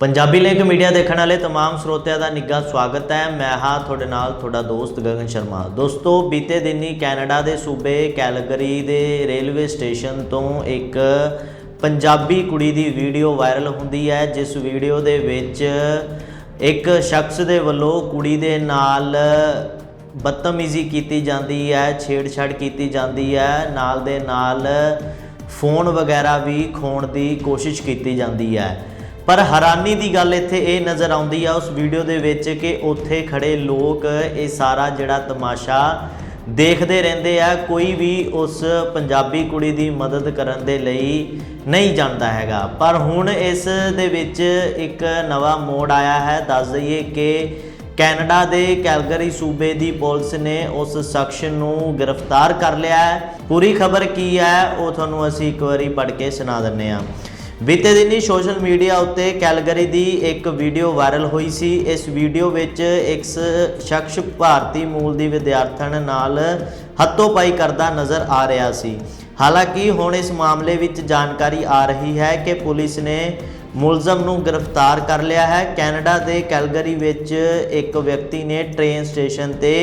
Punjabi link media ਦੇਖਣ ਵਾਲੇ तमाम ਸਰੋਤਿਆਂ ਦਾ ਨਿੱਘਾ ਸਵਾਗਤ ਹੈ ਮੈਂ ਹਾਂ ਤੁਹਾਡੇ ਨਾਲ ਤੁਹਾਡਾ ਦੋਸਤ ਗਗਨ ਸ਼ਰਮਾ ਦੋਸਤੋ ਬੀਤੇ ਦਿਨੀ ਕੈਨੇਡਾ ਦੇ ਸੂਬੇ ਕੈਲਗਰੀ ਦੇ ਰੇਲਵੇ ਸਟੇਸ਼ਨ ਤੋਂ ਇੱਕ ਪੰਜਾਬੀ ਕੁੜੀ ਦੀ ਵੀਡੀਓ ਵਾਇਰਲ ਹੁੰਦੀ ਹੈ ਜਿਸ ਵੀਡੀਓ ਦੇ ਵਿੱਚ ਇੱਕ ਸ਼ਖਸ ਦੇ ਵੱਲੋਂ ਕੁੜੀ ਦੇ ਨਾਲ ਬਦਤਮੀਜ਼ੀ ਕੀਤੀ ਜਾਂਦੀ ਹੈ ਛੇੜਛਾੜ ਕੀਤੀ ਜਾਂਦੀ ਹੈ ਨਾਲ ਦੇ ਨਾਲ ਫੋਨ ਵਗੈਰਾ ਵੀ ਖੋਣ ਦੀ ਕੋਸ਼ਿਸ਼ ਕੀਤੀ ਜਾਂਦੀ ਹੈ ਪਰ ਹੈਰਾਨੀ ਦੀ ਗੱਲ ਇੱਥੇ ਇਹ ਨਜ਼ਰ ਆਉਂਦੀ ਆ ਉਸ ਵੀਡੀਓ ਦੇ ਵਿੱਚ ਕਿ ਉੱਥੇ ਖੜੇ ਲੋਕ ਇਹ ਸਾਰਾ ਜਿਹੜਾ ਤਮਾਸ਼ਾ ਦੇਖਦੇ ਰਹਿੰਦੇ ਆ, ਕੋਈ ਵੀ ਉਸ ਪੰਜਾਬੀ ਕੁੜੀ ਦੀ ਮਦਦ ਕਰਨ ਦੇ ਲਈ ਨਹੀਂ ਜਾਂਦਾ ਹੈਗਾ। ਪਰ ਹੁਣ ਇਸ ਦੇ ਵਿੱਚ ਇੱਕ ਨਵਾਂ ਮੋੜ ਆਇਆ ਹੈ। ਦੱਸ ਦਈਏ ਕਿ ਕੈਨੇਡਾ ਦੇ ਕੈਲਗਰੀ ਸੂਬੇ ਦੀ ਪੁਲਿਸ ਨੇ ਉਸ ਸ਼ਖਸ ਨੂੰ ਗ੍ਰਿਫਤਾਰ ਕਰ ਲਿਆ ਹੈ। ਪੂਰੀ ਖਬਰ ਕੀ ਹੈ, ਉਹ ਤੁਹਾਨੂੰ ਅਸੀਂ ਇੱਕ ਵਾਰੀ ਪੜ੍ਹ ਕੇ ਸੁਣਾ ਦਿੰਨੇ ਆ ਬੀਤੇ ਦਿਨੀ ਸੋਸ਼ਲ ਮੀਡੀਆ ਉੱਤੇ ਕੈਲਗਰੀ ਦੀ ਇੱਕ ਵੀਡੀਓ ਵਾਇਰਲ ਹੋਈ ਸੀ। ਇਸ ਵੀਡੀਓ ਵਿੱਚ ਇੱਕ ਸ਼ਖਸ ਭਾਰਤੀ ਮੂਲ ਦੀ ਵਿਦਿਆਰਥਣ ਨਾਲ ਹੱਥੋਂ-ਪਾਈ ਕਰਦਾ ਨਜ਼ਰ ਆ ਰਿਹਾ ਸੀ। ਹਾਲਾਂਕਿ ਹੁਣ ਇਸ ਮਾਮਲੇ ਵਿੱਚ ਜਾਣਕਾਰੀ ਆ ਰਹੀ ਹੈ ਕਿ ਪੁਲਿਸ ਨੇ ਮੁਲਜ਼ਮ ਨੂੰ ਗ੍ਰਿਫਤਾਰ ਕਰ ਲਿਆ ਹੈ। ਕੈਨੇਡਾ ਦੇ ਕੈਲਗਰੀ ਵਿੱਚ ਇੱਕ ਵਿਅਕਤੀ ਨੇ ਟ੍ਰੇਨ ਸਟੇਸ਼ਨ ਤੇ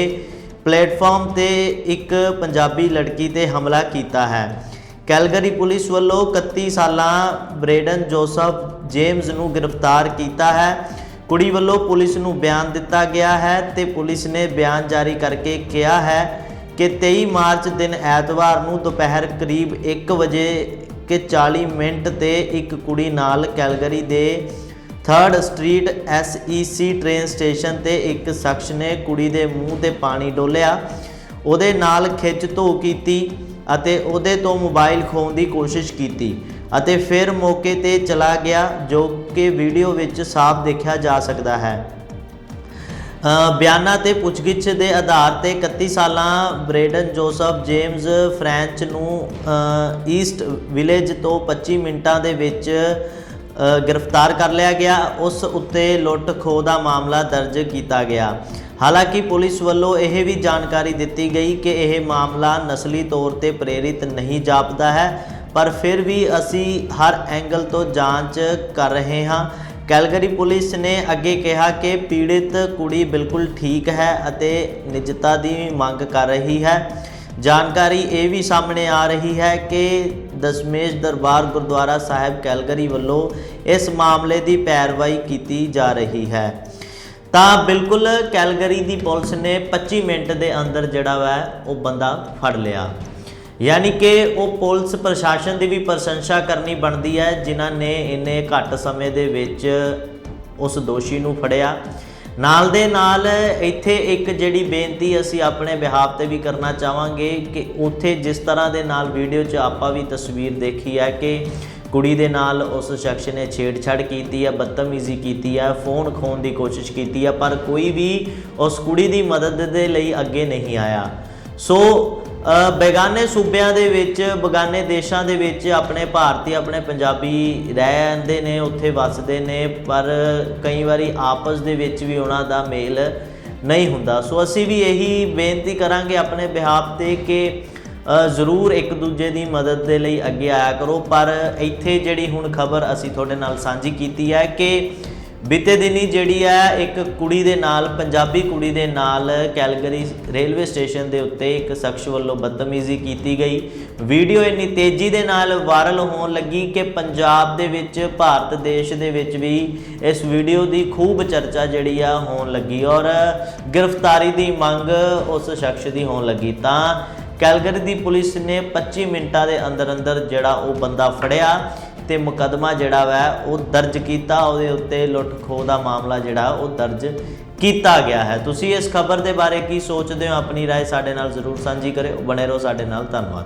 ਪਲੇਟਫਾਰਮ ਤੇ ਇੱਕ ਪੰਜਾਬੀ ਲੜਕੀ ਤੇ ਹਮਲਾ ਕੀਤਾ ਹੈ। ਕੈਲਗਰੀ ਪੁਲਿਸ ਵੱਲੋਂ 31 ਸਾਲਾਂ ਬ੍ਰੇਡਨ ਜੋਸਫ ਜੇਮਸ ਨੂੰ ਗ੍ਰਿਫਤਾਰ ਕੀਤਾ ਹੈ। ਕੁੜੀ ਵੱਲੋਂ ਪੁਲਿਸ ਨੂੰ ਬਿਆਨ ਦਿੱਤਾ ਗਿਆ ਹੈ ਤੇ ਪੁਲਿਸ ਨੇ ਬਿਆਨ ਜਾਰੀ ਕਰਕੇ ਕਿਹਾ ਹੈ ਕਿ 23 ਮਾਰਚ ਦਿਨ ਐਤਵਾਰ ਨੂੰ ਦੁਪਹਿਰ ਕਰੀਬ 1 ਵਜੇ ਕੇ 40 ਮਿੰਟ ਤੇ ਇੱਕ ਕੁੜੀ ਨਾਲ ਕੈਲਗਰੀ ਦੇ 3rd street SEC train station ਤੇ ਇੱਕ ਸ਼ਖਸ ਨੇ ਕੁੜੀ ਦੇ ਮੂੰਹ ਤੇ ਪਾਣੀ ਡੋਲਿਆ। ਉਹਦੇ ਨਾਲ ਖਿੱਚ ਧੋ ਕੀਤੀ ਅਤੇ ਉਹਦੇ ਤੋਂ ਮੋਬਾਈਲ ਖੋਣ ਦੀ ਕੋਸ਼ਿਸ਼ ਕੀਤੀ ਅਤੇ ਫਿਰ ਮੌਕੇ ਤੇ ਚਲਾ ਗਿਆ, ਜੋ ਕਿ ਵੀਡੀਓ ਵਿੱਚ ਸਾਫ਼ ਦੇਖਿਆ ਜਾ ਸਕਦਾ ਹੈ। ਬਿਆਨਾਂ ਤੇ ਪੁੱਛਗਿੱਛ ਦੇ ਆਧਾਰ ਤੇ 31 ਸਾਲਾਂ ਬ੍ਰੇਡਨ ਜੋਸਫ ਜੇਮਸ ਫ੍ਰੈਂਚ ਨੂੰ ਈਸਟ ਵਿਲੇਜ ਤੋਂ 25 ਮਿੰਟਾਂ ਦੇ ਵਿੱਚ ਗ੍ਰਿਫਤਾਰ ਕਰ ਲਿਆ ਗਿਆ। ਉਸ ਉੱਤੇ ਲੁੱਟ ਖੋਹ ਦਾ ਮਾਮਲਾ ਦਰਜ ਕੀਤਾ ਗਿਆ। ਹਾਲਾਂਕਿ ਪੁਲਿਸ ਵੱਲੋਂ ਇਹ ਵੀ ਜਾਣਕਾਰੀ ਦਿੱਤੀ ਗਈ ਕਿ ਇਹ ਮਾਮਲਾ ਨਸਲੀ ਤੌਰ ਤੇ ਪ੍ਰੇਰਿਤ ਨਹੀਂ ਜਾਪਦਾ ਹੈ, ਪਰ ਫਿਰ ਵੀ ਅਸੀਂ ਹਰ ਐਂਗਲ ਤੋਂ ਜਾਂਚ ਕਰ ਰਹੇ ਹਾਂ। ਕੈਲਗਰੀ ਪੁਲਿਸ ਨੇ ਅੱਗੇ ਕਿਹਾ ਕਿ ਪੀੜਿਤ ਕੁੜੀ ਬਿਲਕੁਲ ਠੀਕ ਹੈ ਅਤੇ ਨਿਜਤਾ ਦੀ ਮੰਗ ਕਰ ਰਹੀ ਹੈ। ਜਾਣਕਾਰੀ ਇਹ ਵੀ ਸਾਹਮਣੇ ਆ ਰਹੀ ਹੈ ਕਿ ਦਸ਼ਮੇਸ਼ ਦਰਬਾਰ ਗੁਰਦੁਆਰਾ ਸਾਹਿਬ ਕੈਲਗਰੀ ਵੱਲੋਂ ਇਸ ਮਾਮਲੇ ਦੀ ਪੈਰਵਾਈ ਕੀਤੀ ਜਾ ਰਹੀ ਹੈ। ਤਾਂ ਬਿਲਕੁਲ ਕੈਲਗਰੀ ਦੀ ਪੁਲਿਸ ਨੇ 25 ਮਿੰਟ ਦੇ ਅੰਦਰ ਜਿਹੜਾ ਵਾ ਉਹ ਬੰਦਾ ਫੜ ਲਿਆ। ਯਾਨੀ ਕਿ ਉਹ ਪੁਲਿਸ ਪ੍ਰਸ਼ਾਸਨ ਦੀ ਵੀ ਪ੍ਰਸ਼ੰਸਾ ਕਰਨੀ ਬਣਦੀ ਹੈ, ਜਿਨ੍ਹਾਂ ਨੇ ਇੰਨੇ ਘੱਟ ਸਮੇਂ ਦੇ ਵਿੱਚ ਉਸ ਦੋਸ਼ੀ ਨੂੰ ਫੜਿਆ। ਨਾਲ ਦੇ ਨਾਲ ਇੱਥੇ ਇੱਕ ਜਿਹੜੀ ਬੇਨਤੀ ਅਸੀਂ ਆਪਣੇ ਬਿਹਾਫ ਤੇ ਵੀ ਕਰਨਾ ਚਾਹਾਂਗੇ ਕਿ ਉੱਥੇ ਜਿਸ ਤਰ੍ਹਾਂ ਦੇ ਨਾਲ ਵੀਡੀਓ 'ਚ ਆਪਾਂ ਵੀ ਤਸਵੀਰ ਦੇਖੀ ਹੈ ਕਿ ਕੁੜੀ ਦੇ ਨਾਲ ਉਸ ਸ਼ਖਸ ਨੇ ਛੇੜਛਾੜ ਕੀਤੀ ਹੈ, ਬਦਤਮੀਜ਼ੀ ਕੀਤੀ ਹੈ, ਫੋਨ ਖੋਣ ਦੀ ਕੋਸ਼ਿਸ਼ ਕੀਤੀ ਹੈ, ਪਰ ਕੋਈ ਵੀ ਉਸ ਕੁੜੀ ਦੀ ਮਦਦ ਦੇ ਲਈ ਅੱਗੇ ਨਹੀਂ ਆਇਆ। ਸੋ ਬੇਗਾਨੇ ਸੂਬਿਆਂ ਦੇ ਵਿੱਚ, ਬੇਗਾਨੇ ਦੇਸ਼ਾਂ ਦੇ ਵਿੱਚ ਆਪਣੇ ਭਾਰਤੀ, ਆਪਣੇ ਪੰਜਾਬੀ ਰਹਿੰਦੇ ਨੇ, ਉੱਥੇ ਵੱਸਦੇ ਨੇ, ਪਰ ਕਈ ਵਾਰੀ ਆਪਸ ਦੇ ਵਿੱਚ ਵੀ ਉਹਨਾਂ ਦਾ ਮੇਲ ਨਹੀਂ ਹੁੰਦਾ। ਸੋ ਅਸੀਂ ਵੀ ਇਹੀ ਬੇਨਤੀ ਕਰਾਂਗੇ ਆਪਣੇ ਬਿਹਾਫ ਤੇ ਕਿ ਜ਼ਰੂਰ ਇੱਕ ਦੂਜੇ ਦੀ ਮਦਦ ਦੇ ਲਈ ਅੱਗੇ ਆਇਆ ਕਰੋ। ਪਰ ਇੱਥੇ ਜਿਹੜੀ ਹੁਣ ਖਬਰ ਅਸੀਂ ਤੁਹਾਡੇ ਨਾਲ ਸਾਂਝੀ ਕੀਤੀ ਹੈ ਕਿ ਬੀਤੇ ਦਿਨੀ ਜਿਹੜੀ ਹੈ ਇੱਕ ਕੁੜੀ ਦੇ ਨਾਲ, ਪੰਜਾਬੀ ਕੁੜੀ ਦੇ ਨਾਲ ਕੈਲਗਰੀ ਰੇਲਵੇ ਸਟੇਸ਼ਨ ਦੇ ਉੱਤੇ ਇੱਕ ਸ਼ਖਸ ਵੱਲੋਂ ਬਦਤਮੀਜ਼ੀ ਕੀਤੀ ਗਈ। ਵੀਡੀਓ ਇੰਨੀ ਤੇਜ਼ੀ ਦੇ ਨਾਲ ਵਾਇਰਲ ਹੋਣ ਲੱਗੀ ਕਿ ਪੰਜਾਬ ਦੇ ਵਿੱਚ, ਭਾਰਤ ਦੇਸ਼ ਦੇ ਵਿੱਚ ਵੀ ਇਸ ਵੀਡੀਓ ਦੀ ਖੂਬ ਚਰਚਾ ਜਿਹੜੀ ਆ ਹੋਣ ਲੱਗੀ ਔਰ ਗ੍ਰਿਫਤਾਰੀ ਦੀ ਮੰਗ ਉਸ ਸ਼ਖਸ ਦੀ ਹੋਣ ਲੱਗੀ। ਤਾਂ ਕੈਲਗਰੀ ਦੀ ਪੁਲਿਸ ਨੇ 25 ਮਿੰਟਾਂ ਦੇ ਅੰਦਰ ਅੰਦਰ ਜਿਹੜਾ ਉਹ ਬੰਦਾ ਫੜਿਆ। ਤੇ ਮੁਕੱਦਮਾ ਜਿਹੜਾ ਵਾ ਉਹ ਦਰਜ ਕੀਤਾ ਉਹਦੇ ਉੱਤੇ ਲੁੱਟ ਖੋਹ ਦਾ ਮਾਮਲਾ ਜਿਹੜਾ ਉਹ ਦਰਜ ਕੀਤਾ ਗਿਆ ਹੈ ਤੁਸੀਂ ਇਸ ਖਬਰ ਦੇ ਬਾਰੇ ਕੀ ਸੋਚਦੇ ਹੋ ਆਪਣੀ رائے ਸਾਡੇ ਨਾਲ ਜ਼ਰੂਰ ਸਾਂਝੀ ਕਰਿਓ ਬਣੇ ਰਹੋ ਸਾਡੇ ਨਾਲ ਧੰਨਵਾਦ